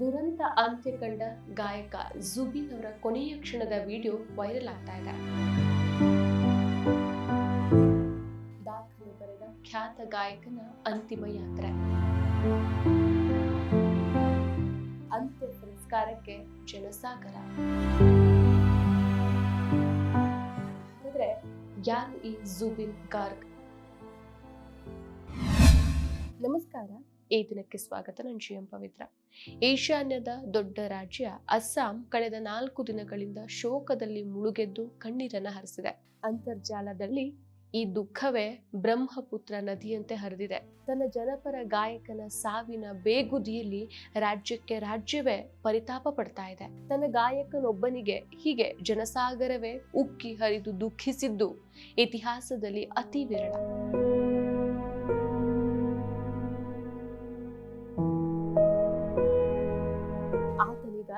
ದುರಂತ ಅಂತ್ಯ ಕಂಡ ಗಾಯಕ ಜುಬಿನ್ ಅವರ ಕೊನೆಯ ಕ್ಷಣದ ವಿಡಿಯೋ ವೈರಲ್ ಆಗ್ತಾ ಇದೆ. ದಾಖಲೆ ಬರೆದ ಖ್ಯಾತ ಗಾಯಕನ ಅಂತಿಮ ಯಾತ್ರೆ. ಅಂತ್ಯ ಸಂಸ್ಕಾರಕ್ಕೆ ಜನಸಾಗರ. ಯಾರು ಈ ಜುಬಿನ್ ಗಾರ್ಗ್? ನಮಸ್ಕಾರ. ಈ ದಿನಕ್ಕೆ ಸ್ವಾಗತ. ನಾನು ಶ್ರೀ ಪವಿತ್ರ. ಈಶಾನ್ಯದ ದೊಡ್ಡ ರಾಜ್ಯ ಅಸ್ಸಾಂ ಕಳೆದ ನಾಲ್ಕು ದಿನಗಳಿಂದ ಶೋಕದಲ್ಲಿ ಮುಳುಗೆದ್ದು ಕಣ್ಣೀರನ್ನ ಹರಿಸಿದೆ. ಅಂತರ್ಜಾಲದಲ್ಲಿ ಈ ದುಃಖವೇ ಬ್ರಹ್ಮಪುತ್ರ ನದಿಯಂತೆ ಹರಿದಿದೆ. ತನ್ನ ಜನಪರ ಗಾಯಕನ ಸಾವಿನ ಬೇಗುದಿಯಲ್ಲಿ ರಾಜ್ಯಕ್ಕೆ ರಾಜ್ಯವೇ ಪರಿತಾಪ ಪಡ್ತಾ ಇದೆ. ತನ್ನ ಗಾಯಕನೊಬ್ಬನಿಗೆ ಹೀಗೆ ಜನಸಾಗರವೇ ಉಕ್ಕಿ ಹರಿದು ದುಃಖಿಸಿದ್ದು ಇತಿಹಾಸದಲ್ಲಿ ಅತಿ ವಿರಳ.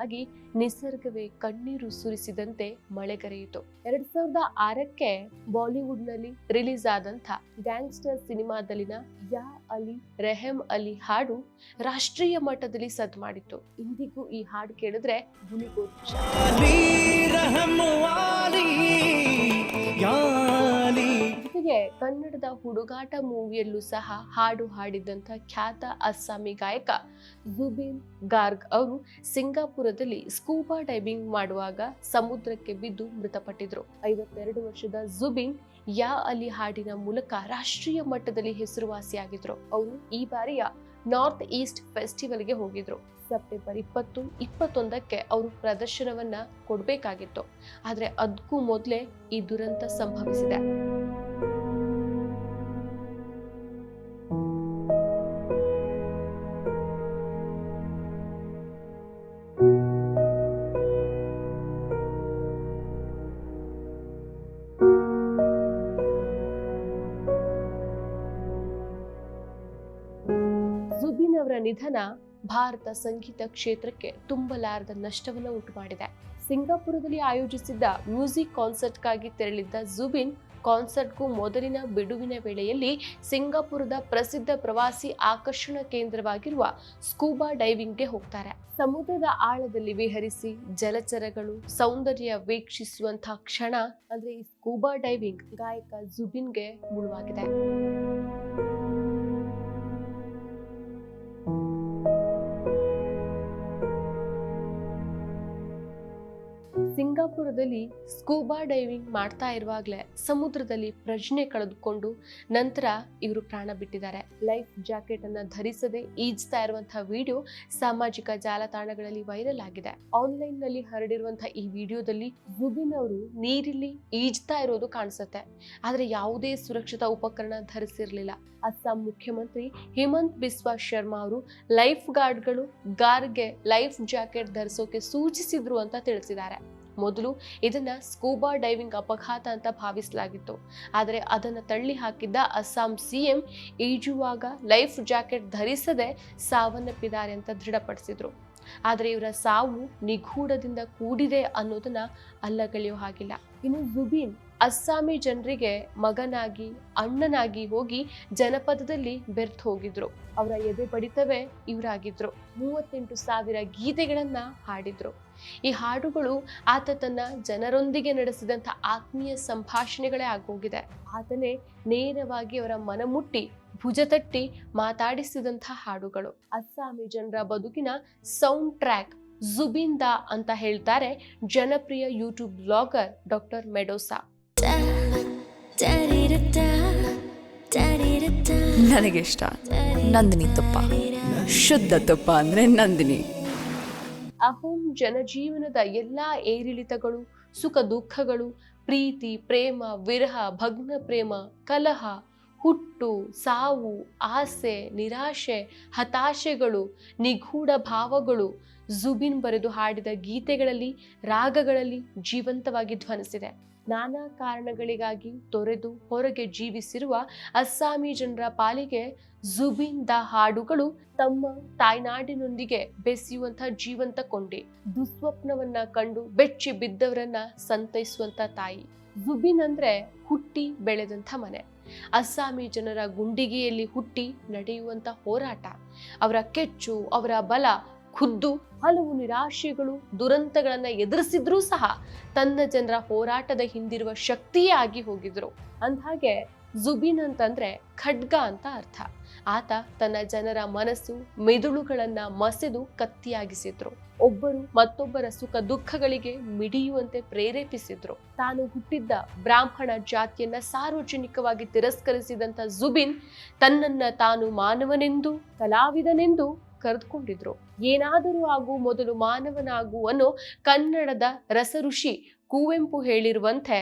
ಆತನಿಗಾಗಿ ನಿಸರ್ಗವೇ ಕಣ್ಣೀರು ಸುರಿಸಿದಂತೆ ಮಳೆಗರೆಯಿತು ಎರಡ್ ಸಾವಿರದ ಆರಕ್ಕೆ ಬಾಲಿವುಡ್ನಲ್ಲಿ ರಿಲೀಸ್ ಆದಂತ ಗ್ಯಾಂಗ್ಸ್ಟರ್ ಸಿನಿಮಾದಲ್ಲಿನ ಯಾ ಅಲಿ ರೆಹಮ್ ಅಲಿ ಹಾಡು ರಾಷ್ಟ್ರೀಯ ಮಟ್ಟದಲ್ಲಿ ಸದ್ ಮಾಡಿತ್ತು. ಇಂದಿಗೂ ಈ ಹಾಡು ಕೇಳಿದ್ರೆ ಗುಲಿಗೋಚ ಕನ್ನಡದ ಹುಡುಗಾಟ ಮೂವಿಯಲ್ಲೂ ಸಹ ಹಾಡು ಹಾಡಿದಂಥ ಖ್ಯಾತ ಅಸ್ಸಾಮಿ ಗಾಯಕ ಜುಬಿನ್ ಗಾರ್ಗ್ ಅವರು ಸಿಂಗಾಪುರದಲ್ಲಿ ಸ್ಕೂಬಾ ಡೈವಿಂಗ್ ಮಾಡುವಾಗ ಸಮುದ್ರಕ್ಕೆ ಬಿದ್ದು ಮೃತಪಟ್ಟಿದ್ರು. ಐವತ್ತೆರಡು ವರ್ಷದ ಜುಬಿನ್ ಯಾ ಅಲಿ ಹಾಡಿನ ಮೂಲಕ ರಾಷ್ಟ್ರೀಯ ಮಟ್ಟದಲ್ಲಿ ಹೆಸರುವಾಸಿಯಾಗಿದ್ರು. ಅವರು ಈ ಬಾರಿಯ ನಾರ್ತ್ ಈಸ್ಟ್ ಫೆಸ್ಟಿವಲ್ಗೆ ಹೋಗಿದ್ರು. ಸೆಪ್ಟೆಂಬರ್ ಇಪ್ಪತ್ತು, ಇಪ್ಪತ್ತೊಂದಕ್ಕೆ ಅವರು ಪ್ರದರ್ಶನವನ್ನ ಕೊಡಬೇಕಾಗಿತ್ತು. ಆದರೆ ಅದಕ್ಕೂ ಮೊದಲೇ ಈ ದುರಂತ ಸಂಭವಿಸಿದೆ. ಅವರ ನಿಧನ ಭಾರತ ಸಂಗೀತ ಕ್ಷೇತ್ರಕ್ಕೆ ತುಂಬಲಾರದ ನಷ್ಟವನ್ನು ಉಂಟು ಮಾಡಿದೆ ಸಿಂಗಾಪುರದಲ್ಲಿ ಆಯೋಜಿಸಿದ್ದ ಮ್ಯೂಸಿಕ್ ಕಾನ್ಸರ್ಟ್ಗಾಗಿ ತೆರಳಿದ್ದ ಜುಬಿನ್ ಕಾನ್ಸರ್ಟ್ಗೂ ಮೊದಲಿನ ಬಿಡುವಿನ ವೇಳೆಯಲ್ಲಿ ಸಿಂಗಾಪುರದ ಪ್ರಸಿದ್ಧ ಪ್ರವಾಸಿ ಆಕರ್ಷಣ ಕೇಂದ್ರವಾಗಿರುವ ಸ್ಕೂಬಾ ಡೈವಿಂಗ್ಗೆ ಹೋಗ್ತಾರೆ. ಸಮುದ್ರದ ಆಳದಲ್ಲಿ ವಿಹರಿಸಿ ಜಲಚರಗಳು ಸೌಂದರ್ಯ ವೀಕ್ಷಿಸುವಂತಹ ಕ್ಷಣ ಅಂದ್ರೆ ಈ ಸ್ಕೂಬಾ ಡೈವಿಂಗ್ ಗಾಯಕ ಜುಬಿನ್ಗೆ ಮುಳುವಾಗಿದೆ. ಸಿಂಗಾಪುರದಲ್ಲಿ ಸ್ಕೂಬಾ ಡೈವಿಂಗ್ ಮಾಡ್ತಾ ಇರುವಾಗಲೇ ಸಮುದ್ರದಲ್ಲಿ ಪ್ರಜ್ಞೆ ಕಳೆದುಕೊಂಡು ನಂತರ ಇವರು ಪ್ರಾಣ ಬಿಟ್ಟಿದ್ದಾರೆ. ಲೈಫ್ ಜಾಕೆಟ್ ಅನ್ನ ಧರಿಸದೆ ಈಜ್ತಾ ಇರುವಂತಹ ವಿಡಿಯೋ ಸಾಮಾಜಿಕ ಜಾಲತಾಣಗಳಲ್ಲಿ ವೈರಲ್ ಆಗಿದೆ. ಆನ್ಲೈನ್ನಲ್ಲಿ ಹರಡಿರುವಂತಹ ಈ ವಿಡಿಯೋದಲ್ಲಿ ಜುಬಿನ್ ಅವರು ನೀರಿಲ್ಲಿ ಈಜ್ತಾ ಇರೋದು ಕಾಣಿಸುತ್ತೆ. ಆದ್ರೆ ಯಾವುದೇ ಸುರಕ್ಷತಾ ಉಪಕರಣ ಧರಿಸಿರ್ಲಿಲ್ಲ. ಅಸ್ಸಾಂ ಮುಖ್ಯಮಂತ್ರಿ ಹಿಮಂತ್ ಬಿಸ್ವಾ ಶರ್ಮಾ ಅವರು ಲೈಫ್ ಗಾರ್ಡ್ಗಳು ಗಾರ್ಗೆ ಲೈಫ್ ಜಾಕೆಟ್ ಧರಿಸೋಕೆ ಸೂಚಿಸಿದ್ರು ಅಂತ ತಿಳಿಸಿದ್ದಾರೆ. ಮೊದಲು ಇದನ್ನ ಸ್ಕೂಬಾ ಡೈವಿಂಗ್ ಅಪಘಾತ ಅಂತ ಭಾವಿಸಲಾಗಿತ್ತು. ಆದರೆ ಅದನ್ನ ತಳ್ಳಿ ಹಾಕಿದ್ದ ಅಸ್ಸಾಂ ಸಿಎಂ ಈಜುವಾಗ ಲೈಫ್ ಜಾಕೆಟ್ ಧರಿಸದೆ ಸಾವನ್ನಪ್ಪಿದ್ದಾರೆ ಅಂತ ದೃಢಪಡಿಸಿದ್ರು. ಆದರೆ ಇವರ ಸಾವು ನಿಗೂಢದಿಂದ ಕೂಡಿದೆ ಅನ್ನೋದನ್ನ ಅಲ್ಲಗಳೆಯೋ ಹಾಗಿಲ್ಲ. ಇನ್ನು ಜುಬಿನ್ ಅಸ್ಸಾಮಿ ಜನರಿಗೆ ಮಗನಾಗಿ, ಅಣ್ಣನಾಗಿ ಹೋಗಿ ಜನಪದದಲ್ಲಿ ಬೆರ್ತ್ ಹೋಗಿದ್ರು. ಅವರ ಎದೆ ಬಡಿತವೇ ಇವರಾಗಿದ್ರು. ಮೂವತ್ತೆಂಟು ಸಾವಿರ ಗೀತೆಗಳನ್ನ ಹಾಡಿದ್ರು. ಈ ಹಾಡುಗಳು ಆತ ತನ್ನ ಜನರೊಂದಿಗೆ ನಡೆಸಿದಂಥ ಆತ್ಮೀಯ ಸಂಭಾಷಣೆಗಳೇ ಆಗೋಗಿದೆ. ಆತನೇ ನೇರವಾಗಿ ಅವರ ಮನಮುಟ್ಟಿ ಭುಜ ತಟ್ಟಿ ಮಾತಾಡಿಸಿದಂಥ ಹಾಡುಗಳು. ಅಸ್ಸಾಮಿ ಜನರ ಬದುಕಿನ ಸೌಂಡ್ ಟ್ರ್ಯಾಕ್ ಜುಬಿಂದಾ ಅಂತ ಹೇಳ್ತಾರೆ ಜನಪ್ರಿಯ ಯೂಟ್ಯೂಬ್ ಬ್ಲಾಗರ್ ಡಾಕ್ಟರ್ ಮೆಡೋಸಾ. ನನಗಿಷ್ಟ. ನಂದಿನಿ ತುಪ್ಪ. ಶುದ್ಧ ತುಪ್ಪ ಅಂದ್ರೆ ನಂದಿನಿ. ಅಹೋಂ ಜನಜೀವನದ ಎಲ್ಲಾ ಏರಿಳಿತಗಳು ಸುಖ ದುಃಖಗಳು ಪ್ರೀತಿ ಪ್ರೇಮ ವಿರಹ ಭಗ್ನ ಪ್ರೇಮ ಕಲಹ ಹುಟ್ಟು ಸಾವು ಆಸೆ ನಿರಾಶೆ ಹತಾಶೆಗಳು ನಿಗೂಢ ಭಾವಗಳು ಜುಬಿನ್ ಬರೆದು ಹಾಡಿದ ಗೀತೆಗಳಲ್ಲಿ ರಾಗಗಳಲ್ಲಿ ಜೀವಂತವಾಗಿ ಧ್ವನಿಸಿದೆ. ನಾನಾ ಕಾರಣಗಳಿಗಾಗಿ ತೊರೆದು ಹೊರಗೆ ಜೀವಿಸಿರುವ ಅಸ್ಸಾಮಿ ಜನರ ಪಾಲಿಗೆ ಜುಬಿನ್ ದ ಹಾಡುಗಳು ತಮ್ಮ ತಾಯ್ನಾಡಿನೊಂದಿಗೆ ಬೆಸೆಯುವಂತಹ ಜೀವಂತ ಕೊಂಡಿ ದುಸ್ವಪ್ನವನ್ನ ಕಂಡು ಬೆಚ್ಚಿ ಬಿದ್ದವರನ್ನ ಸಂತೈಸುವಂತ ತಾಯಿ. ಜುಬಿನ್ ಅಂದ್ರೆ ಹುಟ್ಟಿ ಬೆಳೆದಂಥ ಮನೆ. ಅಸ್ಸಾಮಿ ಜನರ ಗುಂಡಿಗೆಯಲ್ಲಿ ಹುಟ್ಟಿ ನಡೆಯುವಂತ ಹೋರಾಟ. ಅವರ ಕೆಚ್ಚು, ಅವರ ಬಲ ಖುದ್ದು ಹಲವು ನಿರಾಶೆಗಳು, ದುರಂತಗಳನ್ನ ಎದುರಿಸಿದ್ರೂ ಸಹ ತನ್ನ ಜನರ ಹೋರಾಟದ ಹಿಂದಿರುವ ಶಕ್ತಿಯೇ ಆಗಿ ಹೋಗಿದ್ರು. ಅಂದ್ಹಾಗೆ ಜುಬಿನ್ ಅಂತಂದ್ರೆ ಖಡ್ಗ ಅಂತ ಅರ್ಥ. ಆತ ತನ್ನ ಜನರ ಮನಸ್ಸು, ಮೆದುಳುಗಳನ್ನ ಮಸೆದು ಕತ್ತಿಯಾಗಿಸಿದ್ರು. ಒಬ್ಬರು ಮತ್ತೊಬ್ಬರ ಸುಖ ದುಃಖಗಳಿಗೆ ಮಿಡಿಯುವಂತೆ ಪ್ರೇರೇಪಿಸಿದ್ರು. ತಾನು ಹುಟ್ಟಿದ್ದ ಬ್ರಾಹ್ಮಣ ಜಾತಿಯನ್ನ ಸಾರ್ವಜನಿಕವಾಗಿ ತಿರಸ್ಕರಿಸಿದಂತ ಜುಬಿನ್ ತನ್ನನ್ನ ತಾನು ಮಾನವನೆಂದು, ಕಲಾವಿದನೆಂದು ಕರೆದುಕೊಂಡಿದ್ರು. ಏನಾದರೂ ಆಗು ಮೊದಲು ಮಾನವನಾಗು ಅನ್ನೋ ಕನ್ನಡದ ರಸಋಷಿ ಕುವೆಂಪು ಹೇಳಿರುವಂತೆ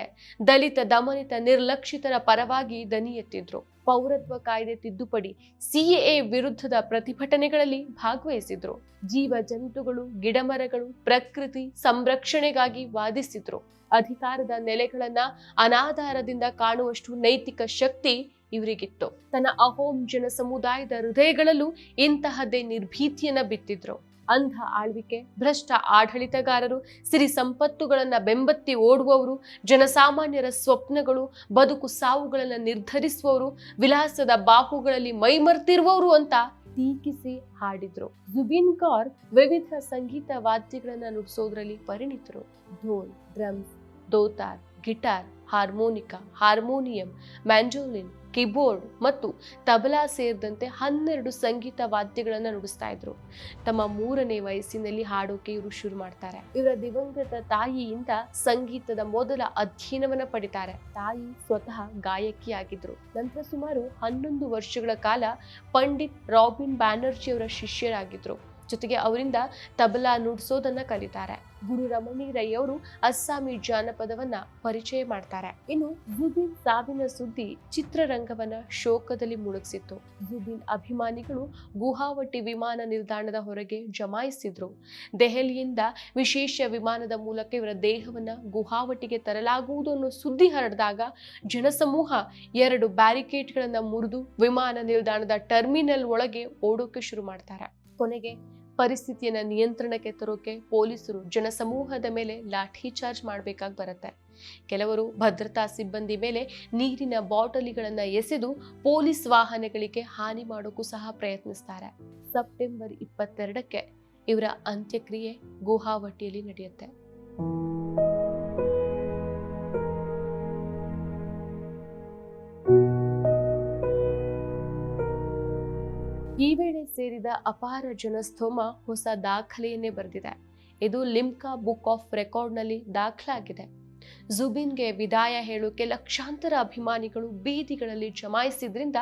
ದಲಿತ ದಮನಿತ ನಿರ್ಲಕ್ಷಿತರ ಪರವಾಗಿ ದನಿ ಎತ್ತಿದ್ರು. ಪೌರತ್ವ ಕಾಯ್ದೆ ತಿದ್ದುಪಡಿ ಸಿಎಎ ವಿರುದ್ಧದ ಪ್ರತಿಭಟನೆಗಳಲ್ಲಿ ಭಾಗವಹಿಸಿದ್ರು. ಜೀವ ಜಂತುಗಳು, ಗಿಡಮರಗಳು, ಪ್ರಕೃತಿ ಸಂರಕ್ಷಣೆಗಾಗಿ ವಾದಿಸಿದ್ರು. ಅಧಿಕಾರದ ನೆಲೆಗಳನ್ನ ಅನಾಧಾರದಿಂದ ಕಾಣುವಷ್ಟು ನೈತಿಕ ಶಕ್ತಿ ಇವರಿಗಿತ್ತು. ತನ್ನ ಅಹೋಂ ಜನ ಸಮುದಾಯದ ಹೃದಯಗಳಲ್ಲೂ ಇಂತಹದ್ದೇ ನಿರ್ಭೀತಿಯನ್ನ ಬಿತ್ತಿದ್ರು. ಅಂಧ ಆಳ್ವಿಕೆ, ಭ್ರಷ್ಟ ಆಡಳಿತಗಾರರು, ಸಿರಿ ಸಂಪತ್ತುಗಳನ್ನ ಬೆಂಬತ್ತಿ ಓಡುವವರು, ಜನಸಾಮಾನ್ಯರ ಸ್ವಪ್ನಗಳು, ಬದುಕು ಸಾವುಗಳನ್ನ ನಿರ್ಧರಿಸುವವರು ವಿಲಾಸದ ಬಾಹುಗಳಲ್ಲಿ ಮೈಮರ್ತಿರುವವರು ಅಂತ ಟೀಕಿಸಿ ಹಾಡಿದ್ರು. ಜುಬಿನ್ ಕೌರ್ ವಿವಿಧ ಸಂಗೀತ ವಾದ್ಯಗಳನ್ನ ನುಡಿಸೋದ್ರಲ್ಲಿ ಪರಿಣಿತರು. Dhol drums, dotara, guitar, harmonica, harmonium, mandolin keyboard ಮತ್ತು ತಬಲಾ ಸೇರಿದಂತೆ ಹನ್ನೆರಡು ಸಂಗೀತ ವಾದ್ಯಗಳನ್ನು ನುಡಿಸ್ತಾ ಇದ್ರು. ತಮ್ಮ ಮೂರನೇ ವಯಸ್ಸಿನಲ್ಲಿ ಹಾಡೋಕೆ ಇವರು ಶುರು ಮಾಡ್ತಾರೆ. ಇವರ ದಿವಂಗತ ತಾಯಿಯಿಂದ ಸಂಗೀತದ ಮೊದಲ ಅಧ್ಯಯನವನ್ನ ಪಡಿತಾರೆ. ತಾಯಿ ಸ್ವತಃ ಗಾಯಕಿಯಾಗಿದ್ರು ನಂತರ ಸುಮಾರು ಹನ್ನೊಂದು ವರ್ಷಗಳ ಕಾಲ ಪಂಡಿತ್ ರಾಬಿನ್ ಬ್ಯಾನರ್ಜಿ ಅವರ ಶಿಷ್ಯರಾಗಿದ್ರು. ಜೊತೆಗೆ ಅವರಿಂದ ತಬಲಾ ನುಡಿಸೋದನ್ನ ಕಲಿತಾರೆ. ಗುರು ರಮಣಿ ರೈ ಅವರು ಅಸ್ಸಾಮಿ ಜಾನಪದವನ್ನ ಪರಿಚಯ ಮಾಡ್ತಾರೆ. ಇನ್ನು ಜುಬಿನ್ ಸಾವಿನ ಸುದ್ದಿ ಚಿತ್ರರಂಗವನ್ನ ಶೋಕದಲ್ಲಿ ಮುಳುಗಿಸಿತ್ತು. ಜುಬಿನ್ ಅಭಿಮಾನಿಗಳು ಗುವಾಹಟಿ ವಿಮಾನ ನಿಲ್ದಾಣದ ಹೊರಗೆ ಜಮಾಯಿಸಿದ್ರು. ದೆಹಲಿಯಿಂದ ವಿಶೇಷ ವಿಮಾನದ ಮೂಲಕ ಇವರ ದೇಹವನ್ನ ಗುವಾಹಟಿಗೆ ತರಲಾಗುವುದು ಅನ್ನೋ ಸುದ್ದಿ ಹರಡಿದಾಗ ಜನಸಮೂಹ ಎರಡು ಬ್ಯಾರಿಕೇಡ್ಗಳನ್ನ ಮುರಿದು ವಿಮಾನ ನಿಲ್ದಾಣದ ಟರ್ಮಿನಲ್ ಒಳಗೆ ಓಡೋಕೆ ಶುರು ಮಾಡ್ತಾರೆ. ಕೊನೆಗೆ ಪರಿಸ್ಥಿತಿಯನ್ನ ನಿಯಂತ್ರಣಕ್ಕೆ ತರೋಕೆ ಪೊಲೀಸರು ಜನಸಮೂಹದ ಮೇಲೆ ಲಾಠಿ ಚಾರ್ಜ್ ಮಾಡಬೇಕಾಗಿ ಬರುತ್ತೆ. ಕೆಲವರು ಭದ್ರತಾ ಸಿಬ್ಬಂದಿ ಮೇಲೆ ನೀರಿನ ಬಾಟಲಿಗಳನ್ನು ಎಸೆದು ಪೊಲೀಸ್ ವಾಹನಗಳಿಗೆ ಹಾನಿ ಮಾಡೋಕ್ಕೂ ಸಹ ಪ್ರಯತ್ನಿಸ್ತಾರೆ. ಸೆಪ್ಟೆಂಬರ್ ಇಪ್ಪತ್ತೆರಡಕ್ಕೆ ಇವರ ಅಂತ್ಯಕ್ರಿಯೆ ಗುವಾಹಟಿಯಲ್ಲಿ ನಡೆಯುತ್ತೆ. ಅಪಾರ ಜನಸ್ತೋಮ ಹೊಸ ದಾಖಲೆಯನ್ನೇ ಬರೆದಿದೆ. ಇದು ಲಿಮ್ಕಾ ಬುಕ್ ಆಫ್ ರೆಕಾರ್ಡ್ನಲ್ಲಿ ದಾಖಲಾಗಿದೆ. ಜುಬಿನ್ಗೆ ವಿದಾಯ ಹೇಳೋಕೆ ಲಕ್ಷಾಂತರ ಅಭಿಮಾನಿಗಳು ಬೀದಿಗಳಲ್ಲಿ ಜಮಾಯಿಸಿದ್ರಿಂದ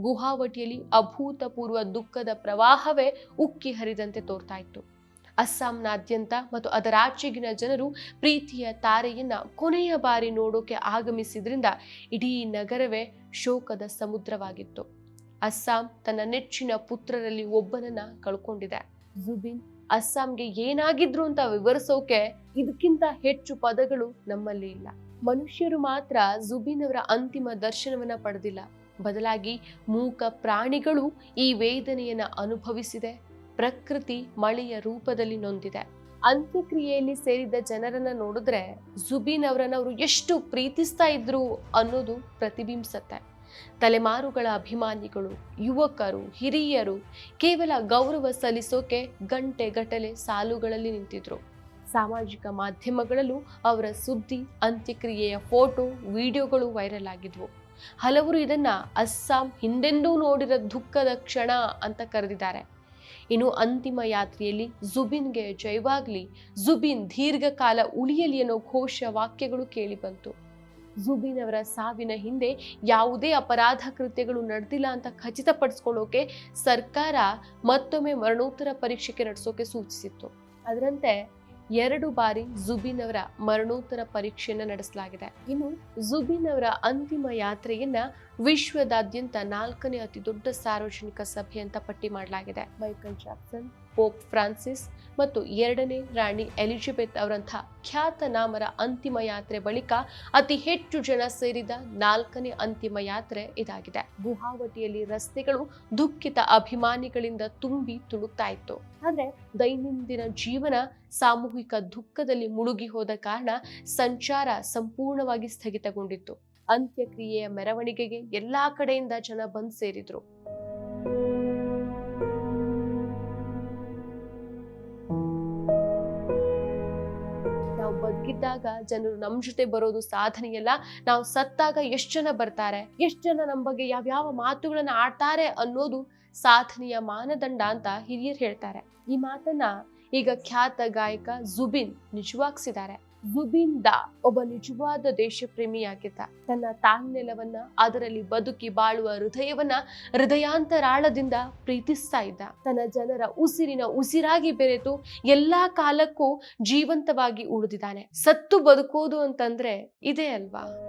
ಗುವಾಹಟಿಯಲ್ಲಿ ಅಭೂತಪೂರ್ವ ದುಃಖದ ಪ್ರವಾಹವೇ ಉಕ್ಕಿ ಹರಿದಂತೆ ತೋರ್ತಾ ಇತ್ತು. ಅಸ್ಸಾಂನಾದ್ಯಂತ ಮತ್ತು ಅದರಾಚೆಗಿನ ಜನರು ಪ್ರೀತಿಯ ತಾರೆಯನ್ನ ಕೊನೆಯ ಬಾರಿ ನೋಡೋಕೆ ಆಗಮಿಸಿದ್ರಿಂದ ಇಡೀ ನಗರವೇ ಶೋಕದ ಸಮುದ್ರವಾಗಿತ್ತು. ಅಸ್ಸಾಂ ತನ್ನ ನೆಚ್ಚಿನ ಪುತ್ರರಲ್ಲಿ ಒಬ್ಬನನ್ನ ಕಳ್ಕೊಂಡಿದೆ. ಜುಬಿನ್ ಅಸ್ಸಾಂಗೆ ಏನಾಗಿದ್ರು ಅಂತ ವಿವರಿಸೋಕೆ ಇದಕ್ಕಿಂತ ಹೆಚ್ಚು ಪದಗಳು ನಮ್ಮಲ್ಲಿ ಇಲ್ಲ. ಮನುಷ್ಯರು ಮಾತ್ರ ಜುಬಿನ್ ಅವರ ಅಂತಿಮ ದರ್ಶನವನ್ನ ಪಡೆದಿಲ್ಲ. ಬದಲಾಗಿ ಮೂಕ ಪ್ರಾಣಿಗಳು ಈ ವೇದನೆಯನ್ನ ಅನುಭವಿಸಿದೆ. ಪ್ರಕೃತಿ ಮಳೆಯ ರೂಪದಲ್ಲಿ ನೊಂದಿದೆ. ಅಂತ್ಯಕ್ರಿಯೆಯಲ್ಲಿ ಸೇರಿದ ಜನರನ್ನ ನೋಡಿದ್ರೆ ಜುಬಿನ್ ಅವರನ್ನ ಅವರು ಎಷ್ಟು ಪ್ರೀತಿಸ್ತಾ ಇದ್ರು ಅನ್ನೋದು ಪ್ರತಿಬಿಂಬಿಸತ್ತೆ. ತಲೆಮಾರುಗಳ ಅಭಿಮಾನಿಗಳು, ಯುವಕರು, ಹಿರಿಯರು ಕೇವಲ ಗೌರವ ಸಲ್ಲಿಸೋಕೆ ಗಂಟೆ ಗಟ್ಟಲೆ ಸಾಲುಗಳಲ್ಲಿ ನಿಂತಿದ್ರು. ಸಾಮಾಜಿಕ ಮಾಧ್ಯಮಗಳಲ್ಲೂ ಅವರ ಸುದ್ದಿ, ಅಂತ್ಯಕ್ರಿಯೆಯ ಫೋಟೋ, ವಿಡಿಯೋಗಳು ವೈರಲ್ ಆಗಿದ್ವು. ಹಲವರು ಇದನ್ನ ಅಸ್ಸಾಂ ಹಿಂದೆಂದೂ ನೋಡಿದ ದುಃಖದ ಕ್ಷಣ ಅಂತ ಕರೆದಿದ್ದಾರೆ. ಇನ್ನು ಅಂತಿಮ ಯಾತ್ರೆಯಲ್ಲಿ ಜುಬಿನ್ಗೆ ಜೈವಾಗ್ಲಿ ಜುಬಿನ್ ದೀರ್ಘಕಾಲ ಉಳಿಯಲಿ ಅನ್ನೋ ಘೋಷ ವಾಕ್ಯಗಳು ಕೇಳಿಬಂತು ಜುಬಿನ್ ಅವರ ಸಾವಿನ ಹಿಂದೆ ಯಾವುದೇ ಅಪರಾಧ ಕೃತ್ಯಗಳು ನಡೆದಿಲ್ಲ ಅಂತ ಖಚಿತಪಡಿಸ್ಕೊಳ್ಳೋಕೆ ಸರ್ಕಾರ ಮತ್ತೊಮ್ಮೆ ಮರಣೋತ್ತರ ಪರೀಕ್ಷೆಗೆ ನಡೆಸೋಕೆ ಸೂಚಿಸಿತ್ತು. ಅದರಂತೆ ಎರಡು ಬಾರಿ ಜುಬಿನ್ ಅವರ ಮರಣೋತ್ತರ ಪರೀಕ್ಷೆಯನ್ನು ನಡೆಸಲಾಗಿದೆ. ಇನ್ನು ಜುಬಿನ್ ಅವರ ಅಂತಿಮ ಯಾತ್ರೆಯನ್ನ ವಿಶ್ವದಾದ್ಯಂತ ನಾಲ್ಕನೇ ಅತಿ ದೊಡ್ಡ ಸಾರ್ವಜನಿಕ ಸಭೆ ಅಂತ ಪಟ್ಟಿ ಮಾಡಲಾಗಿದೆ. ಮೈಕಲ್ ಜಾಕ್ಸನ್, ಪೋಪ್ ಫ್ರಾನ್ಸಿಸ್ ಮತ್ತು ಎರಡನೇ ರಾಣಿ ಎಲಿಜಬೆತ್ ಅವರಂಥ ಖ್ಯಾತನಾಮರ ಅಂತಿಮ ಯಾತ್ರೆ ಬಳಿಕ ಅತಿ ಹೆಚ್ಚು ಜನ ಸೇರಿದ ನಾಲ್ಕನೇ ಅಂತಿಮ ಯಾತ್ರೆ ಇದಾಗಿದೆ. ಗುಹಾವಟಿಯಲ್ಲಿ ರಸ್ತೆಗಳು ದುಃಖಿತ ಅಭಿಮಾನಿಗಳಿಂದ ತುಂಬಿ ತುಳುಕ್ತಾ ಇತ್ತು. ಆದರೆ ದೈನಂದಿನ ಜೀವನ ಸಾಮೂಹಿಕ ದುಃಖದಲ್ಲಿ ಮುಳುಗಿ ಹೋದ ಕಾರಣ ಸಂಚಾರ ಸಂಪೂರ್ಣವಾಗಿ ಸ್ಥಗಿತಗೊಂಡಿತ್ತು. ಅಂತ್ಯಕ್ರಿಯೆಯ ಮೆರವಣಿಗೆಗೆ ಎಲ್ಲಾ ಕಡೆಯಿಂದ ಜನ ಬಂದು ಸೇರಿದ್ರು. ಬದುಕಿದ್ದಾಗ ಜನರು ನಮ್ ಜೊತೆ ಬರೋದು ಸಾಧನೆಯಲ್ಲ ನಾವು ಸತ್ತಾಗ ಎಷ್ಟು ಜನ ಬರ್ತಾರೆ, ಎಷ್ಟು ಜನ ನಮ್ಮ ಬಗ್ಗೆ ಯಾವ್ಯಾವ ಮಾತುಗಳನ್ನ ಆಡ್ತಾರೆ ಅನ್ನೋದು ಸಾಧನೆಯ ಮಾನದಂಡ ಅಂತ ಹಿರಿಯರು ಹೇಳ್ತಾರೆ. ಈ ಮಾತನ್ನ ಈಗ ಖ್ಯಾತ ಗಾಯಕ ಜುಬಿನ್ ನಿಜವಾಗಿಸಿದ್ದಾರೆ. ಜುಬಿನ್ ಒಬ್ಬ ನಿಜವಾದ ದೇಶ ಪ್ರೇಮಿಯಾಗಿದ್ದ ತನ್ನ ತಾಯ್ನೆಲವನ್ನ ಅದರಲ್ಲಿ ಬದುಕಿ ಬಾಳುವ ಹೃದಯವನ್ನ ಹೃದಯಾಂತರಾಳದಿಂದ ಪ್ರೀತಿಸ್ತಾ ಇದ್ದ. ತನ್ನ ಜನರ ಉಸಿರಿನ ಉಸಿರಾಗಿ ಬೆರೆತು ಎಲ್ಲಾ ಕಾಲಕ್ಕೂ ಜೀವಂತವಾಗಿ ಉಳಿದಿದ್ದಾನೆ. ಸತ್ತು ಬದುಕೋದು ಅಂತಂದ್ರೆ ಇದೇ ಅಲ್ವಾ?